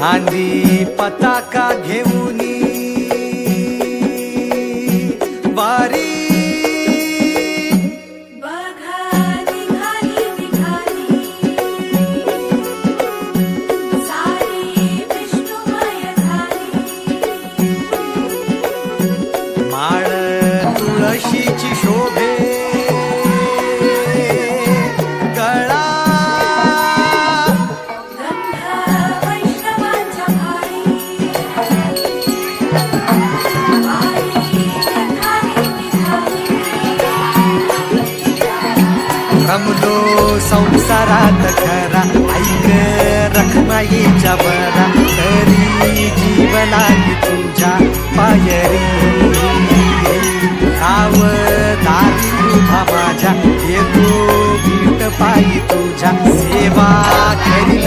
खांदी पताका घेऊन रमलो संसारात खरा ऐक रखमाईच्या बरा तरी जीव लागी तुझ्या पायरी. गाव दारी उभा माझ्या येतो भीट पायी तुझ्या सेवा करील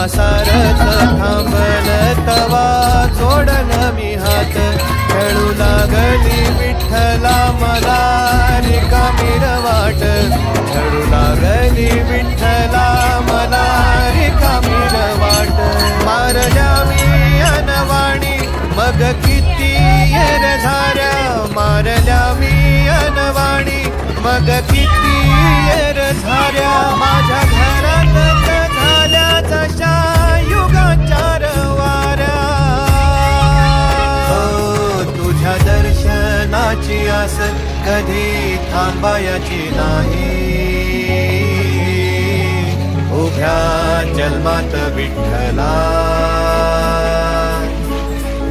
जवा थांबल तवा जोडन मी हात. खेळू लागली विठ्ठला मला रिकामी वाट. खेळू लागली विठ्ठला मला रिकामी वाट. मारल्या मी अनवाणी मग किती येर झाऱ्या. मारल्या मी अनवाणी मग किती येर झाऱ्या. माझ्या घरात झाल्या जशा युगाचार वाऱ्या हो, तुझ्या दर्शनाची आस कधी थांबायची नाही. उभ्या जन्मात विठ्ठला.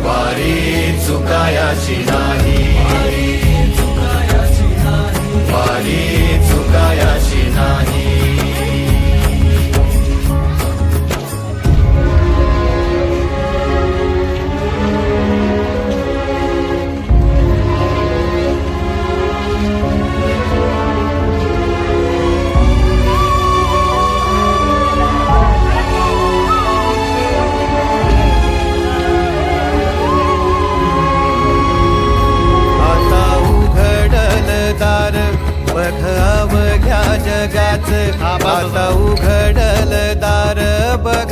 वारी चुकायाची नाही. वारी चुकायाची नाही. जगाच आता उघडल दार बघ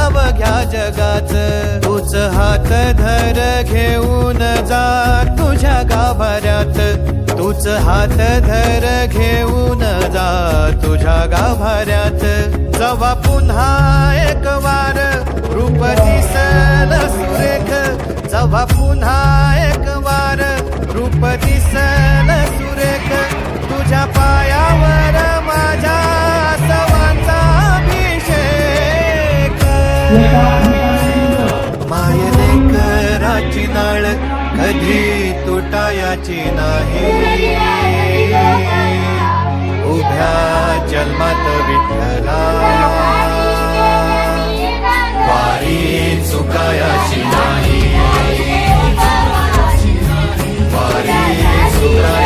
अवघ्या जगाच. तूच हात धर घेऊन जा तुझ्या गाभाऱ्यात. तूच हात धर घेऊन जा तुझ्या गाभाऱ्यात. जवा पुन्हा एक वार तुटायाची नाही. उभ्या जन्मात विठ्ठला. वारी चुकायाची नाही. वारी चुकायाची